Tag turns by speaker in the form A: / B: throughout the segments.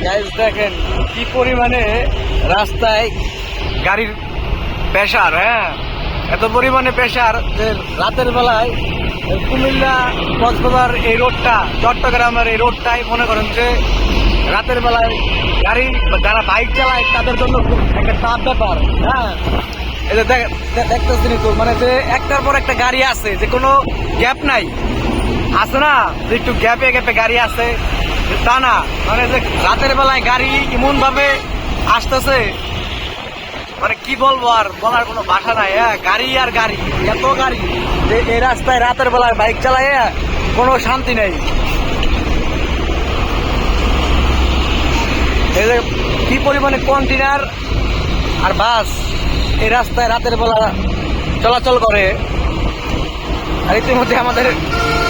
A: দেখেন কি পরিমাণে রাস্তায় গাড়ির প্রেশার হ্যাঁ? এত পরিমাণে প্রেশার যে রাতের বেলায় কুমিল্লা, কক্সবাজার এই রোডটা, চট্টগ্রামের এই রোডটাই মনে করেন যে রাতের বেলায় গাড়ি যারা বাইক চালায় তাদের জন্য একটা টাফ ব্যাপার হ্যাঁ? এই যে দেখ- দে- দেখতেছেনই তো মানে যে একটার পর একটা গাড়ি আছে, যে কোনো গ্যাপ নাই। আছে না? একটু গ্যাপে গ্যাপে গাড়ি আছে তা না মানে যে রাতের বেলায় গাড়ি এমন ভাবে আসতেছে মানে কি বলব আর, বলার কোনো ভাষা নাই হ্যাঁ গাড়ি আর গাড়ি, এত গাড়ি যে এই রাস্তায় রাতের বেলায় বাইক চালায় কোনো শান্তি নেই। এই যে কি পরিমাণে কন্টেনার আর বাস এই রাস্তায় রাতের বেলা চলাচল করে। আর ইতিমধ্যে আমাদের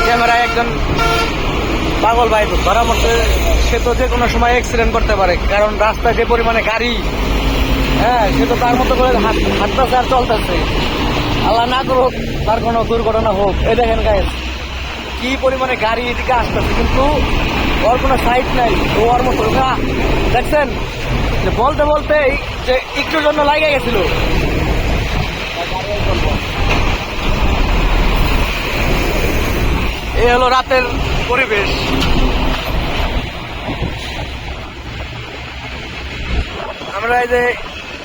A: ক্যামেরায় একজন পাগল ভাই, ধরা মধ্যে সে তো যে কোনো সময় অ্যাক্সিডেন্ট করতে পারে। কারণ রাস্তায় যে পরিমাণে গাড়ি হ্যাঁ সে তো তার মতো করে হাঁট- হাঁটতেছে আর চলতেছে। আল্লাহ না করুক, তার কোনো দুর্ঘটনা হোক। এই দেখেন গায়ে কি পরিমাণে গাড়ি এদিকে আসতেছে। কিন্তু ওর কোনো সাইড নাই। ও ওর মতো দেখছেন? যে বলতে বলতেই যে একটুর জন্য লাগে গেছিল। এই হলো রাতের পরিবেশ। আমরা এই যে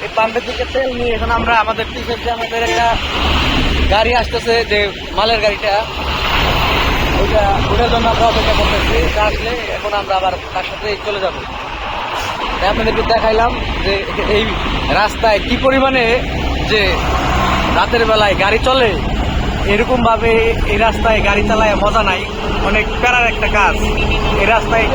A: এই পাম্পের দিকে তেল নিয়ে এখন আমরা আমাদের পিছের যে আমাদের একটা গাড়ি আসতেছে যে মালের গাড়িটা, ওইটা ওটার জন্য আমরা অপেক্ষা করতেছি। আসলে এখন আমরা আবার তার সাথে চলে যাব। আপনাদেরকে দেখাইলাম যে এই রাস্তায় কি পরিমাণে যে রাতের বেলায় গাড়ি চলে এরকম ভাবে এই রাস্তায় গাড়ি চালায় মজা নাই অনেক প্যারার একটা কাজ। এই রাস্তায়